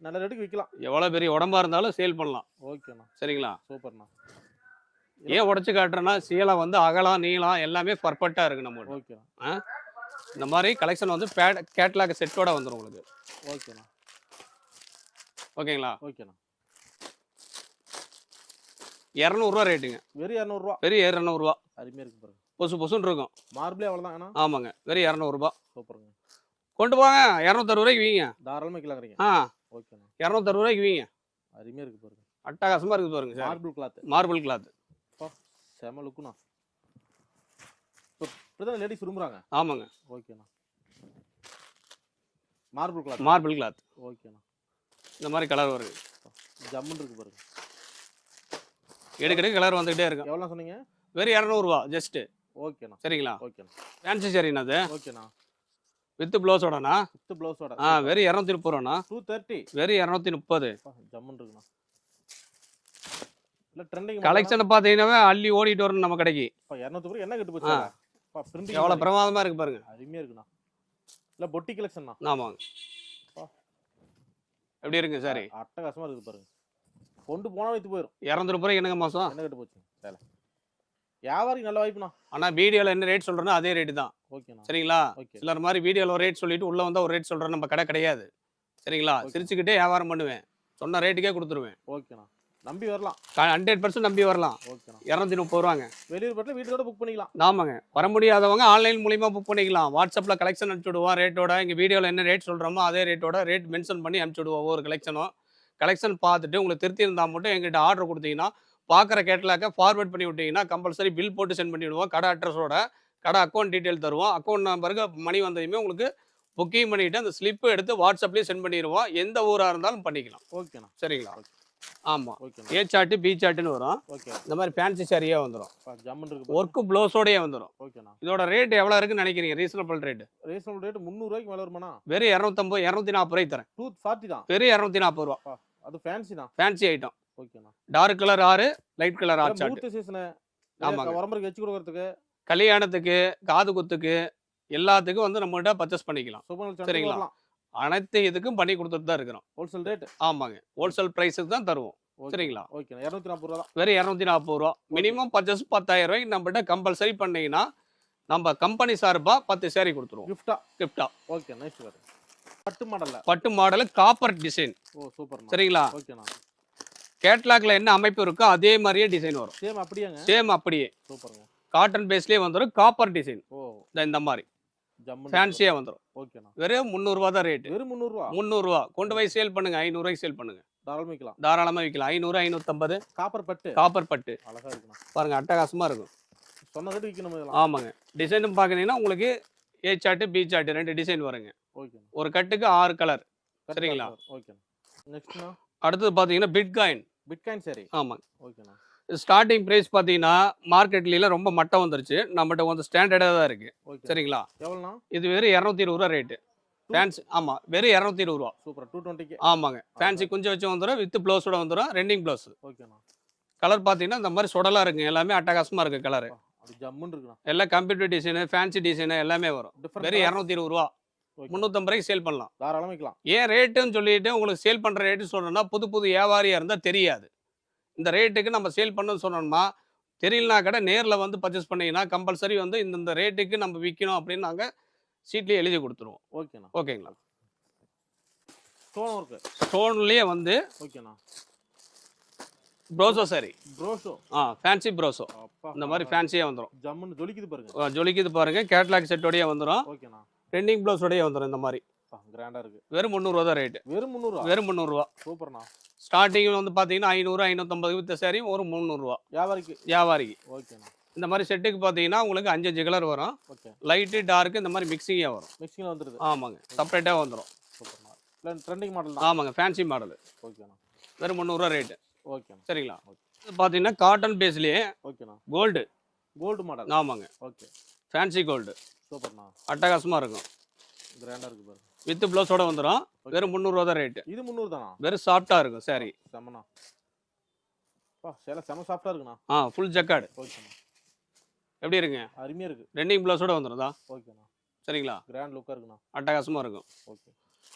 நல்ல ரேட்டுக்கு விற்கலாம்
எவ்வளோ பெரிய உடம்பா இருந்தாலும் சேல் பண்ணலாம்.
ஓகேண்ணா.
சரிங்களா?
சூப்பர்ண்ணா.
ஏன் உடச்சு காட்டுறேன்னா சீலை வந்து அகலம் நீளம் எல்லாமே பர்ஃபெக்டாக இருக்கு நம்ம
ஓகேண்ணா.
இந்த மாதிரி கலெக்ஷன் வந்து பேட் கேட்லாக் செட்டோட வந்துடும் உங்களுக்கு.
ஓகேண்ணா.
ஓகேங்களா?
ஓகேண்ணா.
இரநூறுவா ரேட்டுங்க.
வெறும் இரநூறுவா.
வெறும் இரநூறுவா.
அருமையாக இருக்கு பாருங்க.
பொசு பொசுன்னு இருக்கும்.
மார்பிளே அவ்வளோதான் ஏன்னா
ஆமாங்க. வெறும் இரநூறுபா.
சூப்பருங்க.
கொண்டு போங்க. இரநூத்தறுபது ரூபாய்க்கு வீங்க.
தாராளமாக விற்கலாங்கிறீங்க
ஆ.
ஓகேண்ணா.
இரநூத்தறுபது ரூபாய்க்கு வீங்க.
அருமையாக இருக்கு பாருங்க.
அட்டகாசமா இருக்குது பாருங்க
மார்பிள் கிளாத்
மார்பிள் கிளாத்
செம லுக்குண்ணா இப்படிதான் லேடிஸ் விரும்புகிறாங்க
ஆமாங்க.
ஓகேண்ணா மார்பிள் கிளாத்
மார்பிள் கிளாத்
ஓகேண்ணா
இந்த மாதிரி கலர் வருது.
ஜம்முன்னு இருக்கு பாருங்க.
எடுக்கடி கலர் வந்துகிட்டே இருக்கும்.
எவ்வளோ சொன்னீங்க?
வெறும் இரநூறுவா ஜஸ்ட்
ஓகேண்ணா
சரிங்களா?
ஓகேண்ணா
ஃபேன்சி சரிண்ணா அது?
ஓகேண்ணா
வித் ப்ளவுஸோடண்ணா
வித் ப்ளவுஸோட
ஆ வெறும் இரநூத்தி முப்பது ரூபாண்ணா
டூ தேர்ட்டி
வெறும் இரநூத்தி முப்பது
ஜம்முன்னு இருக்குண்ணா. இல்லை ட்ரெண்டிங்
கலெக்ஷனை பார்த்தீங்கன்னா அள்ளி ஓடிட்டு வரும் நம்ம கடைக்கு.
இப்போ இரநூத்தி என்ன கட்டு போச்சு பிரிண்டிங்
எவ்வளோ பிரமாதமா இருக்கு பாருங்க.
அருமையாக இருக்குண்ணா. இல்லை பொட்டி கலெக்ஷன்ண்ணா
ஆமாங்க. எப்படி இருக்குங்க சாரி
அட்டகாசமாக இருக்குது பாருங்க. கொண்டு போனால் வைத்து போயிடும்
இரநூறு ரூபாய்க்கு என்னங்க மாதம்
என்ன கட்டு போச்சு? சேலை வியாபாரிக்கு நல்ல வாய்ப்புண்ணா.
ஆனால் வீடியோவில் என்ன ரேட் சொல்கிறேனோ அதே ரேட்டு தான்.
ஓகேண்ணா.
சரிங்களா? சிலர் மாதிரி வீடியோவில் ஒரு ரேட் சொல்லிட்டு உள்ளே வந்தால் ஒரு ரேட் சொல்கிறேன் நம்ம கடை கிடையாது. சரிங்களா. சிரிச்சுக்கிட்டே வியாபாரம் பண்ணுவேன். சொன்ன ரேட்டுக்கே கொடுத்துருவேன்.
ஓகேண்ணா. நம்பி வரலாம்.
ஹண்ட்ரட் பர்சன்ட் நம்பி வரலாம். இரநூத்தி முப்பது ரூபாங்க.
வெளியூர் பட்டில் வீட்டோட புக் பண்ணிக்கலாம்.
ஆமாங்க. வர முடியாதவங்க ஆன்லைன் மூலியமா புக் பண்ணிக்கலாம். வாட்ஸ்அப்பில் கலெக்ஷன் அனுப்பிச்சு விடுவோம் ரேட்டோட இங்கே வீடியோவில் என்ன ரேட் சொல்கிறோமோ அதே ரேட்டோட ரேட் மென்ஷன் பண்ணி அனுப்பிச்சு விடுவோம் ஒவ்வொரு கலெக்ஷனும் கலெக்ஷன் பார்த்துட்டு உங்களுக்கு திருப்தி இருந்தால் மட்டும் எங்கிட்ட ஆர்டர் கொடுத்தீங்கன்னா பார்க்குற கேட்டலாக்க ஃபார்வர்ட் பண்ணி விட்டீங்கன்னா கம்பல்சரி பில் போட்டு சென்ட் பண்ணி விடுவோம். கடை அட்ரஸோட கடை அக்கௌண்ட் டீட்டெயில் தருவோம். அக்கௌண்ட் நம்பருக்கு மணி வந்ததுமே உங்களுக்கு புக்கிங் பண்ணிவிட்டு அந்த ஸ்லிப்பு எடுத்து வாட்ஸ்அப்லேயே சென்ட் பண்ணிடுவோம். எந்த ஊராக இருந்தாலும் பண்ணிக்கலாம்.
ஓகேண்ணா
சரிங்களா? ஆமாம் ஏ சார்ட்டு பி சார்ட்டுன்னு வரும்.
ஓகே.
இந்த மாதிரி ஃபேன்சி சாரியே வந்துடும்
இருக்கு
ஒர்க்கு ப்ளவுஸோடயே வந்துடும்
ஓகேண்ணா.
இதோட ரேட் எவ்வளோ இருக்குன்னு நினைக்கிறீங்க? ரீசனபிள் ரேட்
ரீசனபிள் ரேட் முந்நூறுவாய்க்கு மேலே வருமாண்ணா?
வெறும் இரநூத்தம்பது இரநூத்தி நாற்பது ரூபாய்க்கு தரேன்.
டூ ஃபார்ட்டி தான்.
வெறும் இரநூத்தி நாற்பது ரூபா
அது ஃபேன்சி தான்
ஃபேன்சி ஐட்டம்
ஓகேண்ணா
டார்க் கலர் ஆறு லைட் கலர் ஆறு சார்ட்
சீசனு
ஆமாங்க.
உரம்பருக்கு வச்சு கொடுக்கறதுக்கு.
கல்யாணத்துக்கு காது குத்துக்கு எல்லாத்துக்கும் வந்து நம்மகிட்ட பர்ச்சேஸ் பண்ணிக்கலாம். சரிங்களா? அனைத்து இதுக்கும் பண்ணி கொடுத்துட்டு தான் இருக்கிறோம்.
ஹோல்சேல் ரேட்
ஆமாங்க. ஹோல்சேல் ப்ரைஸுக்கு தான் தருவோம். சரிங்களா?
ஓகேண்ணா. இரநூத்தி நாற்பது ரூபா
வெறும் இரநூத்தி நாற்பது ரூபா மினிமம் பர்ச்சேஸ் பத்தாயிரம் ரூபாய்க்கு நம்மகிட்ட கம்பல்சரி பண்ணீங்கன்னா நம்ம கம்பெனி சார்பாக பத்து சேரீ கொடுத்துருவோம்.
கிஃப்டா
கிஃப்டா
ஓகே நைஸ் பட்டு மாடல்ல?
பட்டு model copper design
oh super
சரிங்களா?
ஓகேண்ணா.
கேட்லாக்ல என்ன அமைப்பு இருக்கோ அதே மாதிரியே டிசைன் வரும்.
சேம் அப்படியாங்க?
சேம் அப்படியே.
சூப்பருங்க
காட்டன் பேஸ்லயே வந்துடும் காப்பர் டிசைன்
ஓ.
இந்த மாதிரி.
ஜம்மு
ஃபேன்சியா வந்துடும்
ஓகேண்ணா.
வெறும் முந்நூறுரூவா தான் ரேட்டு
வெறும் முந்நூறுரூவா
முந்நூறுரூவா கொண்டு போய் சேல் பண்ணுங்க. ஐநூறுரூவாய்க்கு சேல் பண்ணுங்க.
தாராளம் வைக்கலாம்.
தாராளமா விற்கலாம் ஐநூறு ஐநூற்றம்பது
காப்பர் பட்டு.
காப்பர் பட்டு.
அழகா இருக்குண்ணா.
பாருங்க அட்டகாசமா இருக்கும்.
சொன்ன ரேட்டு விற்கணும்
ஆமாங்க. டிசைனும் பார்க்குறீங்கன்னா உங்களுக்கு ஏ சார்ட்டு பி சார்ட்டு ரெண்டு டிசைன் வருங்க.
ஓகேண்ணா.
ஒரு கட்டுக்கு ஆறு கலர் சரிங்களா?
ஓகேண்ணா. நெக்ஸ்ட்ண்ணா
அடுத்தது பார்த்தீங்கன்னா பிட்காயின்
பிட்காயின் சரி
ஆமாங்க.
ஓகேண்ணா.
ஸ்டார்டிங் ப்ரைஸ் பார்த்தீங்கன்னா மார்க்கெட்லாம் ரொம்ப மட்டம் வந்துருச்சு. நம்மகிட்ட வந்து ஸ்டாண்டர்டாக தான் இருக்கு.
ஓகே
சரிங்களா?
எவ்வளோண்ணா?
இது வெறும் இரநூத்தி இருபது ரூபா ரேட்டு ஃபேன்சி ஆமாம் வெறும் இரநூத்தி இருபது ரூபா.
சூப்பர் டூ டுவெண்ட்டிக்கு
ஆமாங்க. ஃபேன்சி குஞ்சு வச்சு வந்துடும் வித் ப்ளவுஸோட வந்துடும் ரெண்டிங் ப்ளவுஸ்
ஓகேண்ணா
கலர் பார்த்தீங்கன்னா இந்த மாதிரி சுடலாக இருக்குங்க எல்லாமே அட்டகாசமாக இருக்குது கலர் எல்லாம் கம்ப்யூட்டர் டிசைனு ஃபேன்சி டிசைனு எல்லாமே வரும். வெறும் இரநூத்தி இருபது ரூபா. முந்நூற்றம்பது ரூபாய்க்கு சேல் பண்ணலாம்.
தாராளம் வைக்கலாம்
ஏன் ரேட்டுன்னு சொல்லிட்டு உங்களுக்கு சேல் பண்ணுற ரேட்டு சொல்லணும்னா புது புது வியாபாரியாக இருந்தால் தெரியாது. இந்த ரேட்டுக்கு நம்ம சேல் பண்ணணும்னு சொன்னோம்னா தெரியலனா கடை நேரில் வந்து பர்ச்சேஸ் பண்ணீங்கன்னா கம்பல்சரி வந்து இந்தந்த ரேட்டுக்கு நம்ம விற்கணும் அப்படின்னு நாங்கள் சீட்லேயே எழுதி கொடுத்துருவோம்.
ஓகேண்ணா.
ஓகேங்களா?
ஸ்டோன் ஒர்க்கு
ஸ்டோன்லேயே வந்து
ஓகேண்ணா.
ப்ரோசோ சரி
ப்ரோஷோ
ஆ ஃபேன்சி ப்ரோசோ இந்த மாதிரி ஃபேன்சியாக வந்துடும்
ஜம்முன்னு ஜொலிக்குது பாருங்க.
ஜொலிக்குது பாருங்க. கேட்லாக் செட்டோடய வந்துடும்
ஓகேண்ணா.
ட்ரெண்டிங் ப்ளவுஸோடய வந்துடும் இந்த மாதிரி.
கிராண்டா இருக்கு.
வெறும் முந்நூறுவா தான் ரேட்டு
வெறும் முந்நூறுவா
வெறும் முந்நூறுரூவா
சூப்பர்ண்ணா.
ஸ்டார்டிங் வந்து பார்த்தீங்கன்னா ஐநூறு ஐநூற்றம்பது வித்த ஒரு முந்நூறுரூவா
வியாபாரிக்கு?
வியாபாரிக்கு.
ஓகேண்ணா.
இந்த மாதிரி செட்டுக்கு பார்த்தீங்கன்னா உங்களுக்கு அஞ்சு அஞ்சு கலர் வரும்.
ஓகே.
லைட்டு டார்க்கு இந்த மாதிரி மிக்சிங்காக வரும்.
மிக்சிங்கில் வந்துடுது
ஆமாங்க. செப்பரேட்டாக வந்துடும்
சூப்பர்ண்ணா. ட்ரெண்டிங் மாடல்
ஆமாங்க. ஃபேன்சி மாடல்
ஓகேண்ணா.
வெறும் முந்நூறுரூவா ரேட்டு
ஓகேண்ணா.
சரிங்களா? பார்த்தீங்கன்னா காட்டன் பேஸ்லேயே
ஓகேண்ணா.
கோல்டு
கோல்டு மாடல்
ஆமாங்க.
ஓகே.
ஃபேன்சி கோல்டு
சூப்பர்ண்ணா.
அட்டகாசமாக இருக்கும்.
கிராண்டாக இருக்கு பாருங்க.
வித் ப்ளவுஸோட வந்துடும் வெறும் முந்நூறுரூவா தான் ரேட்டு
இது முந்நூறு தானா?
வெறும் சாஃப்டாக இருக்கும் சாரி
பா சேலை செம சாஃப்டாக இருக்குண்ணா.
ஆ ஃபுல் ஜக்காடு
ஓகேண்ணா.
எப்படி இருக்குங்க?
அருமையாக இருக்கு.
ரெண்டிங் ப்ளவுஸோட வந்துடும்தா
ஓகேண்ணா.
சரிங்களா?
கிராண்ட் லுக்காக இருக்குண்ணா.
அட்டகாசமாக இருக்கும்.
ஓகே.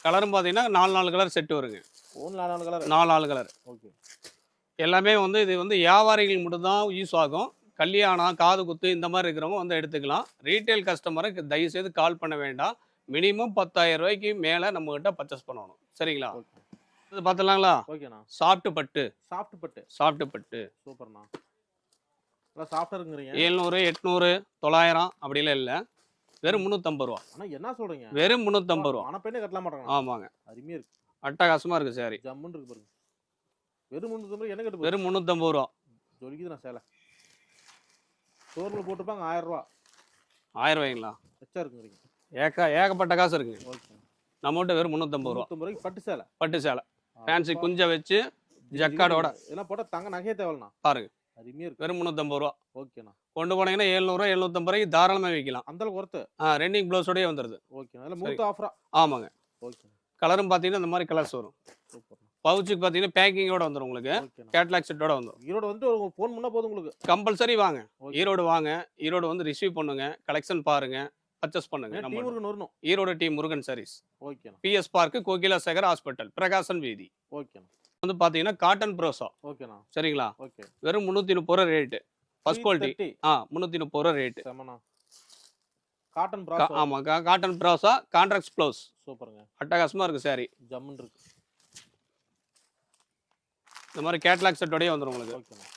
கலரும் பார்த்தீங்கன்னா நாலு நாலு கலர் செட்டு வருங்க.
நாலு நாலு கலர்
நாலு நாலு கலர்
ஓகே.
எல்லாமே வந்து இது வந்து வியாபாரிகள் மட்டும்தான் யூஸ் ஆகும். கல்யாணம் காது குத்து இந்த மாதிரி இருக்கிறவங்க வந்து எடுத்துக்கலாம். ரீட்டைல் கஸ்டமருக்கு தயவுசெய்து கால் பண்ண வேண்டாம். மினிமம் பத்தாயிரம் ரூபாய்க்கு மேலே நம்மகிட்ட பர்ச்சேஸ் பண்ணணும். சரிங்களா? இது பார்த்துலாங்களா
ஓகேண்ணா.
சாஃப்ட் பட்டு.
சாஃப்ட் பட்டு.
சாஃப்ட் பட்டு.
சூப்பர்ண்ணா. சாஃப்டாக
ஏழ்நூறு எட்நூறு தொள்ளாயிரம் அப்படிலாம் இல்லை. வெறும் முந்நூற்றம்பது ரூபா.
ஆனால் என்ன சொல்கிறீங்க
வெறும் முந்நூற்றம்பது ரூபா.
ஆனால் பெண்ணே கட்டலாம் மாட்டாங்க
ஆமாங்க.
அருமையாக இருக்கு.
அட்டகாசமாக இருக்குது சாரி
ஜம்முன்னு இருக்கு பாருங்க. வெறும் முந்நூறு என்ன கட்டு
வெறும் முந்நூற்றம்பது ரூபா.
ஜொலிக்குதுண்ணா சேலை. ஸ்டோரில் போட்டுப்பாங்க ஆயிரம் ரூபா.
ஆயிரம் ரூபாய்ங்களா?
எச்சா இருக்குங்கிறீங்க.
ஏக்கா ஏகப்பட்ட காசு இருக்குங்க
ஓகே
நம்மகிட்ட வெறும் முந்நூற்றம்பது ரூபா.
ரூபாய்க்கு பட்டு சேலை.
பட்டு சேலை. ஃபேன்சி. குஞ்சை வச்சு ஜக்காடோட.
இதெல்லாம் போட்டால் தங்க நகையே தேவைண்ணா
பாருங்க.
இருக்கு.
வெறும் முந்நூற்றம்பது ரூபா.
ஓகேண்ணா.
கொண்டு போனீங்கன்னா எழுநூறுவா எழுநூத்தம்பது ரூபாய்க்கு தாராளமாக விற்கலாம்
அந்த ஒருத்து
ஆ ரெண்டிங் ப்ளவுஸோடய வந்துடுது
ஓகேண்ணா. அதில் மூத்த ஆஃபரா
ஆமாங்க.
ஓகேண்ணா.
கலரும் பார்த்தீங்கன்னா இந்த மாதிரி கலர்ஸ் வரும். பவுச்சுக்கு பார்த்தீங்கன்னா பேக்கிங்கோட வந்துடும் உங்களுக்கு. கேட்லாக் செட்டோட வந்துடும்
ஈரோடு ஒரு ஃபோன் பண்ணால் போதும் உங்களுக்கு.
கம்பல்சரி வாங்க.
ஓகே.
ஈரோடு வாங்க. ஈரோடு வந்து ரிசீவ் பண்ணுங்க. கலெக்ஷன் பாருங்க. பர்ச்சேஸ் பண்ணுங்க நம்ம
வரணும்.
ஈரோடு டீம் முருகன் சாரீஸ்.
ஓகேண்ணா.
PS park Kokila Sekar hospital Prakasan வீதி.
ஓகேண்ணா.
வந்து பார்த்தீங்கன்னா காட்டன் ப்ரோசா
ஓகேண்ணா.
சரிங்களா?
ஓகே.
வெறும் முந்நூற்றி முப்பது ரூபா ரேட்டு ஃபர்ஸ்ட் குவாலிட்டி
330.
ஆ முந்நூற்றி முப்பது ரூபா ரேட்டு
காட்டன் ப்ராஸ்
ஆமா கா- காட்டன் ப்ரோசா கான்ட்ராக்ட் ப்ளவுஸ்
சூப்பருங்க.
அட்டகாசமா இருக்கு சாரி
ஜம்முன்னு இருக்கு.
இந்த மாதிரி கேட்லாக் செட்டோடய வந்துடும் உங்களுக்கு.
ஓகேண்ணா.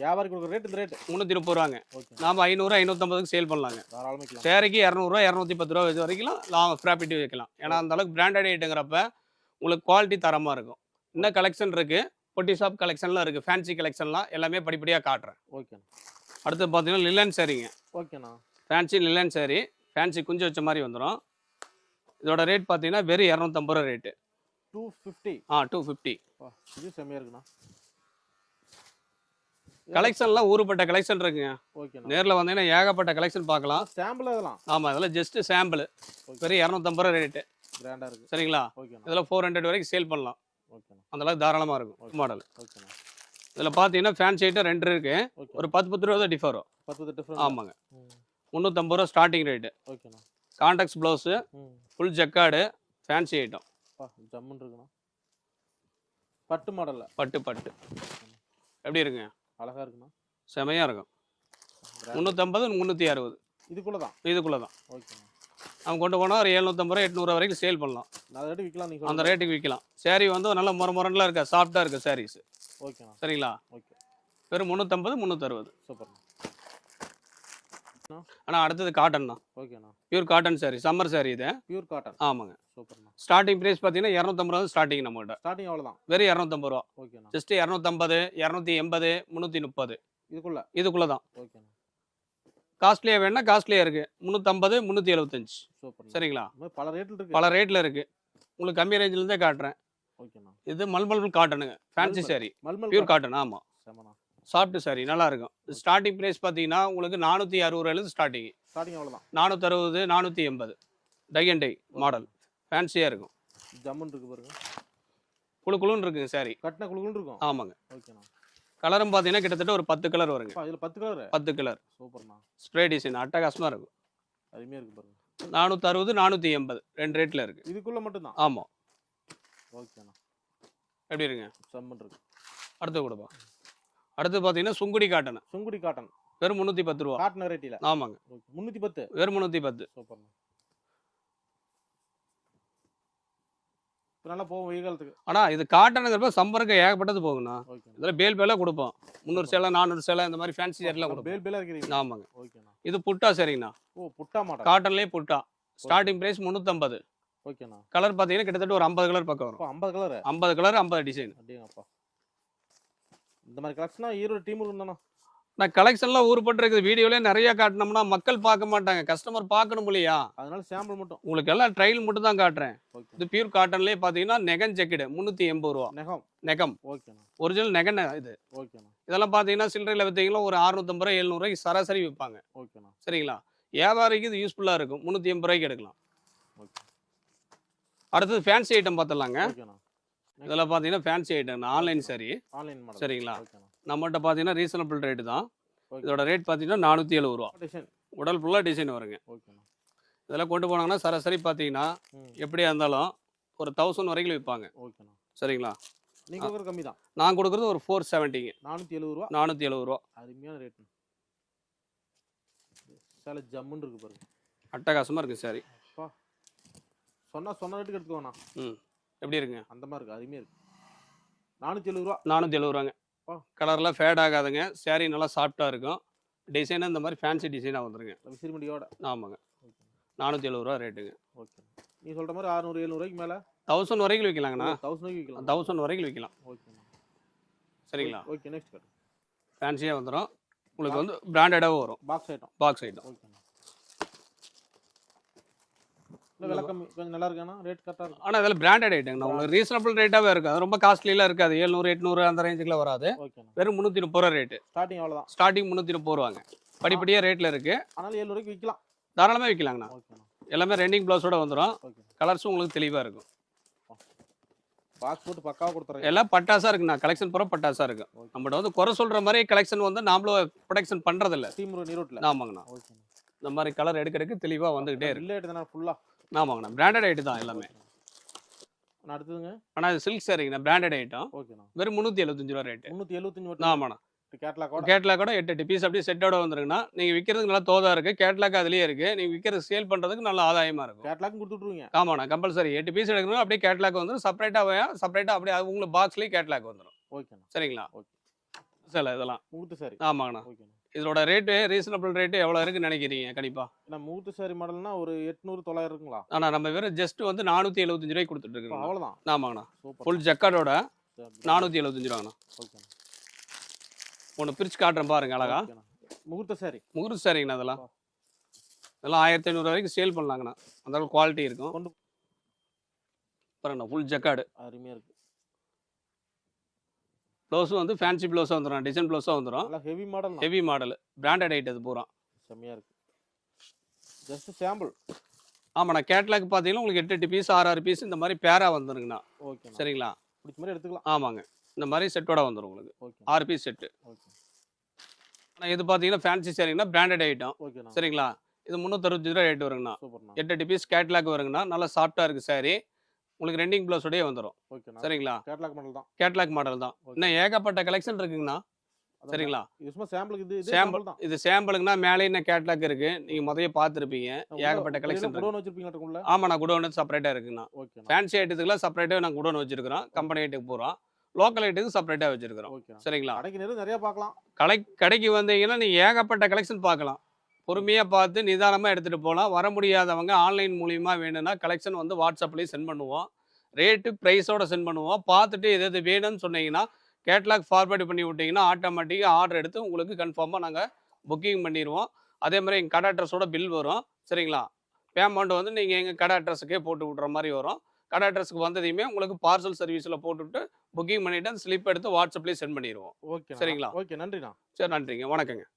வியாபாரி கொடுக்குற ரேட் இந்த ரேட்டு
முந்நூற்றி முப்பது ரூபாங்க. நாம ஐநூறு ஐநூற்றம்பதுக்கு சேல் பண்ணலாங்க.
தாராளமாக
சேரைக்கு இரநூறுவா இரநூத்தி பத்து ரூபா இது வரைக்கும் லாங் ப்ராஃபிட் வைக்கலாம் ஏன்னா அந்த அளவுக்கு பிராண்டட் ஐட்டங்கிறப்ப உங்களுக்கு குவாலிட்டி தரமாக இருக்கும். இன்னும் கலெக்ஷன் இருக்கு. பொட்டி ஷாப் கலெக்ஷன்லாம் இருக்கு. ஃபேன்சி கலெக்ஷன்லாம் எல்லாமே படிப்படியாக காட்டுறேன்.
ஓகேண்ணா
அடுத்து பார்த்தீங்கன்னா லிலன் சாரிங்க
ஓகேண்ணா
ஃபேன்சி லிலன் சாரி ஃபேன்சி குஞ்சு வச்ச மாதிரி வந்துடும் இதோட ரேட் பார்த்தீங்கன்னா வெறும் இரநூத்தம்பது ரூபா ரேட்டு
டூ ஃபிஃப்டி
ஆ டூ ஃபிஃப்டி
இது செம்மையாக இருக்குண்ணா.
கலெக்ஷன்லாம் ஊருப்பட்ட கலெக்ஷன் இருக்குங்க. நேரில் வந்தீங்கன்னா ஏகப்பட்ட கலெக்ஷன் பார்க்கலாம்.
சாம்பிள் அதெல்லாம்.
ஆமாம் இதெல்லாம் ஜஸ்ட் சாம்பிள் வெறும் இரநூத்தம்பது ரூபா ரேட்டு
கிராண்டாக இருக்கு.
சரிங்களா?
ஓகேண்ணா
இதில் ஃபோர் ஹண்ட்ரட் வரைக்கும் சேல் பண்ணலாம்.
ஓகேண்ணா
அந்த அளவுக்கு தாராளமாக இருக்கும் மாடல் இதில் பார்த்தீங்கன்னா ஃபேன்சி ஐட்டம் ரெண்டு இருக்கு.
ஓகே.
ஒரு பத்து பத்து ரூபா தான் டிஃபர் வரும்.
பத்து டிஃப்ரெண்ட்
ஆமாங்க. முந்நூற்றம்பது ரூபா starting rate contacts blouse full jacquard fancy item
ஜம்முன்னு இருக்குண்ணா. பட்டு மாடலில்
பட்டு பட்டு. எப்படி இருக்குங்க?
அழகா இருக்குண்ணா
செமையாக இருக்கும். முந்நூற்றம்பது முந்நூற்றி அறுபது
இதுக்குள்ள தான்
இதுக்குள்ளே தான்
ஓகேண்ணா
அவங்க கொண்டு போனால் ஒரு எழுநூற்றம்பது ரூபா எட்நூறுவா வரைக்கும் சேல் பண்ணலாம்.
நான் ரேட்டு விற்கலாம் நீங்கள்
அந்த ரேட்டுக்கு விற்கலாம். Saree வந்து நல்ல முறை முரண்டெலாம் இருக்கா சாஃப்டாக இருக்குது சாரீஸ்
ஓகேண்ணா
சரிங்களா?
ஓகே
வெறும் முந்நூற்றம்பது முந்நூற்றறுபது
சூப்பர்ண்ணா
ஆனால் அடுத்தது காட்டன் தான்
ஓகேண்ணா
pure cotton saree summer saree இது.
பியூர் காட்டன்
ஆமாங்க.
சூப்பர்ண்ணா
ஸ்டார்டிங் ப்ரைஸ் பார்த்தீங்கன்னா இரநூத்தம்பது ரூபா ஸ்டார்டிங் நம்மகிட்ட.
ஸ்டார்டிங் அவ்வளோதான்
வெறும் இரநூத்தம்பது ரூபா.
ஓகேண்ணா
ஜஸ்ட் இரநூத்தம்பது இரநூத்தி எண்பது முந்நூற்றி முப்பது.
இதுக்குள்ள?
இதுக்குள்ளே தான்
ஓகேண்ணா
காஸ்ட்லியாக வேணா காஸ்ட்லியாக இருக்குது முந்நூற்றம்பது முந்நூற்றி எழுபத்தஞ்சு
சூப்பர்ண்ணா.
சரிங்களா?
பல ரேட்டில் இருக்கு.
பல ரேட்டில் இருக்குது உங்களுக்கு கம்மி ரேஞ்சிலேருந்தே காட்டுறேன்.
ஓகேண்ணா
இது mulmul காட்டனுங்க fancy saree.
Mulmul
pure cotton ஆமாம் சாஃப்ட் saree நல்லா இருக்கும். ஸ்டார்டிங் ப்ரைஸ் பார்த்தீங்கன்னா உங்களுக்கு நானூற்றி அறுபது ரூபாயிலேருந்து ஸ்டார்டிங்
ஸ்டார்டிங் அவ்வளோதான்
நானூற்றறுபது நானூற்றி எண்பது. டை அண்ட் டை மாடல் ஃபேன்சியாக இருக்கும்.
ஜம்முன்னு இருக்கு பாருங்க.
குழு குழுன்னு இருக்குங்க saree.
கட்டின குழுக்குன்னு இருக்கும்?
ஆமாங்க.
ஓகேண்ணா.
கலரும் பார்த்தீங்கன்னா கிட்டத்தட்ட ஒரு பத்து கலர் வருங்க.
இதில் பத்து கலர்
பத்து கலர்
சூப்பர்ண்ணா.
ஸ்ப்ரே டிசைன் அட்டகாசமாக இருக்கும்.
அருமையாக இருக்கு பாருங்க.
நானூற்றறுபது நானூற்றி எண்பது. ரெண்டு ரேட்டில் இருக்குது
இதுக்குள்ள மட்டும்தான்?
ஆமாம்
ஓகேண்ணா.
எப்படி இருங்க
செம்மன் இருக்கு.
அடுத்து கொடுப்போம். அடுத்து பார்த்தீங்கன்னா சுங்குடி காட்டன்.
சுங்குடி காட்டன்.
வெறும் முந்நூற்றி பத்து ரூபா.
காட்டன் வெரைட்டியில்
ஆமாங்க.
முந்நூற்றி பத்து?
வெறும் முந்நூற்றி பத்து.
சூப்பர்ண்ணா. நல்லா போகும் வெயில் காலத்துக்கு.
ஆனால் இது காட்டனுங்கிறப்ப சம்பருக்கு ஏகப்பட்டது போகுண்ணா இதில் பேல் பேலாக கொடுப்போம். முந்நூறு சேலை நானூறு சேலை இந்த மாதிரி ஃபேன்சி சேரில்
நம்ம
கொடுப்போம்.
பேல் பேலாக இருக்கிறீங்க
ஆமாங்க.
ஓகேண்ணா.
இது புட்டா சரிங்கண்ணா.
ஓ புட்டா மாடல்.
காட்டன்லேயே புட்டா. ஸ்டார்டிங் ப்ரைஸ் முந்நூற்றம்பது
ஓகேண்ணா.
கலர் பார்த்தீங்கன்னா கிட்டத்தட்ட ஒரு ஐம்பது கலர் பக்கம் வரும்.
ஐம்பது கலரு
ஐம்பது கலர் ஐம்பது டிசைன்
அப்படிங்கப்பா இந்த மாதிரி கலெக்ஷனா ஈரோடு டீம் இருந்தாண்ணா
நான் கலெக்ஷன்லாம் ஊருப்பட்டு இருக்குது. வீடியோலேயே நிறைய காட்டினோம்னா மக்கள் பார்க்க மாட்டாங்க. கஸ்டமர் பார்க்கணும் இல்லையா?
அதனால சாம்பிள் மட்டும்.
உங்களுக்கு எல்லாம் ட்ரையல் மட்டும் தான் காட்டுறேன். இது பியூர் காட்டன்லேயே பார்த்தீங்கன்னா நெகன் ஜெக்கெட் முந்நூற்றி எண்பது ரூபா.
நெகம்.
நெகம்.
ஓகேண்ணா
ஒரிஜினல் நெகன் இது.
ஓகேண்ணா
இதெல்லாம் பார்த்தீங்கன்னா சில்லறையில் விற்றீங்களா ஒரு அறுநூத்தம்பது ரூபா எழுநூறுவாய்க்கு சராசரி விற்பாங்க.
ஓகேண்ணா
சரிங்களா? வியாபாரிக்கு இது யூஸ்ஃபுல்லாக இருக்கும். முந்நூற்றி எண்பது ரூபாய்க்கு எடுக்கலாம்.
ஓகே
அடுத்தது ஃபேன்சி ஐட்டம் பார்த்துடலாங்க. இதெல்லாம் பார்த்தீங்கன்னா ஃபேன்சி ஐட்டம் ஆன்லைன் சரி.
ஆன்லைன்
சரிங்களா? நம்மகிட்ட பார்த்தீங்கன்னா ரீசனபிள் ரேட்டு தான். இதோட ரேட் பார்த்தீங்கன்னா நானூற்றி எழுபது ரூபா
டிசைன்
உடல் ஃபுல்லாக டிசைன் வருங்க.
ஓகேண்ணா
இதெல்லாம் கொண்டு போனாங்கன்னா சராசரி பார்த்தீங்கன்னா எப்படியா இருந்தாலும் ஒரு தௌசண்ட் வரைக்கும் விற்பாங்க
ஓகேண்ணா
சரிங்களா?
நீங்க கொடுக்குற கம்மி தான்.
நான் கொடுக்குறது ஒரு ஃபோர் செவன்ட்டிங்க
நானூற்றி எழுபது ரூபா
நானூற்றி எழுபது ரூபா
அருமையான ரேட் சேலை ஜம்முன்னு இருக்கு பாருங்க.
அட்டகாசமாக இருக்குது சாரி
அப்பா. சொன்னா ரேட்டுக்கு எடுத்துக்கோண்ணா
ம். எப்படி இருக்குங்க?
அந்த மாதிரி இருக்கு. அருமையா இருக்கு. நானூற்றி எழுபது ரூபா
நானூற்றி எழுபது ரூபாங்க. கலர்லாம் ஃபேட் ஆகாதுங்க. saree நல்லா சாஃப்டாக இருக்கும். டிசைனாக இந்த மாதிரி ஃபேன்சி டிசைனாக வந்துருங்க
விசிறிமடியோட
ஆமாங்க. நானூற்றி எழுபது ரூபா ரேட்டுங்க
ஓகே. நீ சொல்ற மாதிரி அறுநூறு எழுநூறுவாய்க்கு மேல?
தௌசண்ட் வரைக்கும் விற்கலாங்கண்ணா
தௌசண்ட் ரூபாய்க்கு விற்கலாம்
தௌசண்ட் வரைக்கும் விற்கலாம்
ஓகேண்ணா
சரிங்களா?
ஓகே நெக்ஸ்ட்
ஃபேன்சியாக வந்துடும் உங்களுக்கு வந்து பிராண்டடாகவும் வரும்.
பாக்ஸ் ஐட்டம்
பாக்ஸ் ஐட்டம்
ஓகேண்ணா. விலை கம்மி. கொஞ்சம் நல்லா இருக்காண்ணா ரேட் கரெக்டாக இருக்கும்
ஆனால் இதில் பிராண்டட் ஐட்டங்கண்ணா உங்களுக்கு ரீசனபிள் ரேட்டாகவே இருக்காது. ரொம்ப காஸ்ட்லிலாம் இருக்காது. ஏழ்நூறு எட்நூறு அந்த ரேஞ்சுக்குலாம் வராது. வெறும் முந்நூற்றி முப்பது ரூபா ரேட்டு
ஸ்டார்டிங் அவ்வளோதான்
ஸ்டார்டிங் முந்நூற்றி முப்பது ரூபாங்க படிப்படியாக ரேட்டில் இருக்குது
ஆனாலும் ஏழ்நூறுவாய்க்கு விற்கலாம்
தாராளமாக விற்கலாங்கண்ணா எல்லாமே ரெண்டிங் ப்ளவுஸோட வந்துடும் கலர்ஸும் உங்களுக்கு தெளிவாக இருக்கும்.
பாக்ஸ் போட்டு பக்காவாக கொடுத்துறேன்
எல்லாம் பட்டாசா இருக்குண்ணா. கலெக்ஷன் பூரா பட்டாசா இருக்கு.
ஓகே
நம்மகிட்ட வந்து குறை சொல்ற மாதிரி கலெக்ஷன் வந்து நாமளும் ப்ரொடக்ஷன் பண்றதில்ல.
டீம் நீரோட்டில்
ஆமாங்கண்ணா. இந்த மாதிரி கலர் எடுக்க எடுக்க தெளிவா வந்துகிட்டே இருக்கு.
ஃபுல்லாக
ஆமாங்கண்ணா பிராண்டட் ஐட்டம் தான் எல்லாமே.
அடுத்ததுங்க?
ஆனா இது சில்க் சாரிங்கண்ணா பிராண்டட் ஐட்டம்
ஓகேண்ணா.
வெறும் முந்நூற்றி எழுபத்தஞ்சு ரூபா ரேட்டு
முந்நூற்றி எழுபத்தஞ்சு
ஆமாண்ணா.
கேட்லாக்கோட
கேட்லாக் கூட எட்டு எட்டு பீஸ் அப்படியே செட்டோட வந்துருங்கண்ணா நீங்க விற்கிறதுக்கு நல்லா தோதா இருக்கு. கேட்லாக் அதுலயே இருக்கு. நீங்க விற்கிறது சேல் பண்றதுக்கு நல்ல ஆதாயமா இருக்கும்.
கேட்லாக்கும் கொடுத்து விட்ருவீங்க
ஆமாண்ணா. கம்பல்சரி எட்டு பீஸ் எடுக்கணும் அப்படியே கேட்லாக் வந்துடும் செப்பரேட்டாக செப்பரேட்டாக அப்படியே உங்களுக்கு பாக்ஸ்லேயே கேட்லாக் வந்துடும்
ஓகேண்ணா.
சரிங்களா?
ஓகே.
சில இதெல்லாம்.
சாரி
ஆமாங்கண்ணா.
ஓகேண்ணா.
இதோட ரேட்டு ரீசனபிள் ரேட்டு எவ்வளோ இருக்குன்னு நினைக்கிறீங்க? கண்டிப்பா.
ஏன்னா முகூர்த்த சாரி மாடல்னா ஒரு எட்நூறு தொள்ளாயிரம் இருக்குங்களா?
ஆனா நம்ம வெறும் ஜஸ்ட் வந்து நானூற்றி எழுபத்தஞ்சு ரூபாய்க்கு கொடுத்துட்டு இருக்கோம்
அவ்வளோதான்
ஆமாங்கண்ணா. ஃபுல் ஜக்கார்டோட நானூற்றி எழுபத்தஞ்சு ரூபாங்கண்ணா.
ஓகேண்ணா.
ஒன்று பிரிச்சு காட்டுறேன் பாருங்க அழகா.
முகூர்த்த சாரி
முகூர்த்த சரிங்கண்ணா அதெல்லாம் இதெல்லாம். ஆயிரத்தி ஐநூறு வரைக்கும் சேல் பண்ணலாங்கண்ணா. அந்த அளவுக்கு குவாலிட்டி இருக்கும். பாருங்கண்ணா ஃபுல் ஜக்கார்டு
அருமையா இருக்கு.
ப்ளவுஸும் வந்து ஃபேன்சி ப்ளவுஸாக வந்துடும் டிசைன் ப்ளவுஸாக வந்துடும்
heavy model
heavy model branded item இது பூரா.
செம்மையா இருக்கு. ஜஸ்ட் சாம்பிள்
ஆமாண்ணா கேட்லாக் பார்த்தீங்கன்னா உங்களுக்கு எட்டு எட்டு பீஸ் ஆறு ஆறு பீஸ் இந்த மாதிரி பேரா வந்துருங்கண்ணா.
ஓகேண்ணா
சரிங்களா?
பிடிச்ச மாதிரி எடுத்துக்கலாம்.
ஆமாங்க. இந்த மாதிரி செட்டோட வந்துடும் உங்களுக்கு.
ஓகே
ஆறு பீஸ் செட்டு
ஓகே
ஆனால் இது பார்த்தீங்கன்னா ஃபேன்சி சரிங்கண்ணா பிராண்டட் ஐட்டம் சரிங்களா? இது முந்நூற்றறுபது ரூபா ரேட் வருங்கண்ணா. எட்டு எட்டு பீஸ் கேட்லாக் வருங்கண்ணா. நல்லா சாஃப்டாக இருக்குது சாரி உங்களுக்கு ரெண்டிங் ப்ளவுஸோடய வந்துடும் சரிங்களா?
கேட்லாக் மாடல் தான்.
கேட்லாக் மாடல் தான். இன்னும் ஏகப்பட்ட கலெக்ஷன் இருக்குங்கண்ணா. சரிங்களா?
சாம்பிளுக்கு இது. சாம்பிள் தான்.
இது சாம்பிளுக்குன்னா மேலே என்ன கேட்லாக் இருக்கு. நீங்க முதல்ல பார்த்துருப்பீங்க. ஏகப்பட்ட கலெக்ஷன்
குடோன் உள்ள?
ஆமாண்ணா குடோன் செப்பரேட்டாக இருக்குண்ணா ஃபேன்சி ஐட்டத்துக்குலாம் செப்பரேட்டாக நாங்கள் குடோன் வச்சிருக்கிறோம். கம்பெனி ஐட்டுக்கு போகிறோம் லோக்கல் ஐட்டுக்கு செப்பரேட்டாக வச்சிருக்கிறோம். சரிங்களா?
கடைக்கு நிறைய பார்க்கலாம்.
கடை கடைக்கு வந்தீங்கன்னா நீங்கள் ஏகப்பட்ட கலெக்ஷன் பார்க்கலாம். பொறுமையாக பார்த்து நிதானமாக எடுத்துகிட்டு போகலாம் வர முடியாதவங்க ஆன்லைன் மூலியமா வேணும்னா கலெக்ஷன் வந்து வாட்ஸ்அப்லேயும் சென்ட் பண்ணுவோம். ரேட்டு ப்ரைஸோட சென்ட் பண்ணுவோம். பார்த்துட்டு எது எது வேணும்னு சொன்னீங்கன்னா கேட்லாக் ஃபார்வேர்டு பண்ணி விட்டிங்கன்னா ஆட்டோமேட்டிக்காக ஆர்டர் எடுத்து உங்களுக்கு கன்ஃபார்மாக நாங்கள் புக்கிங் பண்ணிடுவோம் அதே மாதிரி எங்கள் கடை அட்ரஸோட பில் வரும். சரிங்களா? பேமெண்ட் வந்து நீங்கள் எங்கள் கடை அட்ரஸுக்கே போட்டு விட்ற மாதிரி வரும். கடை அட்ரஸுக்கு வந்ததையுமே உங்களுக்கு பார்சல் சர்வீஸில் போட்டுவிட்டு புக்கிங் பண்ணிவிட்டு அந்த ஸ்லிப் எடுத்து வாட்ஸ்அப்லேயே சென்ட் பண்ணிடுவோம்
ஓகே
சரிங்களா?
ஓகே நன்றிண்ணா.
சரி நன்றிங்க. வணக்கங்க.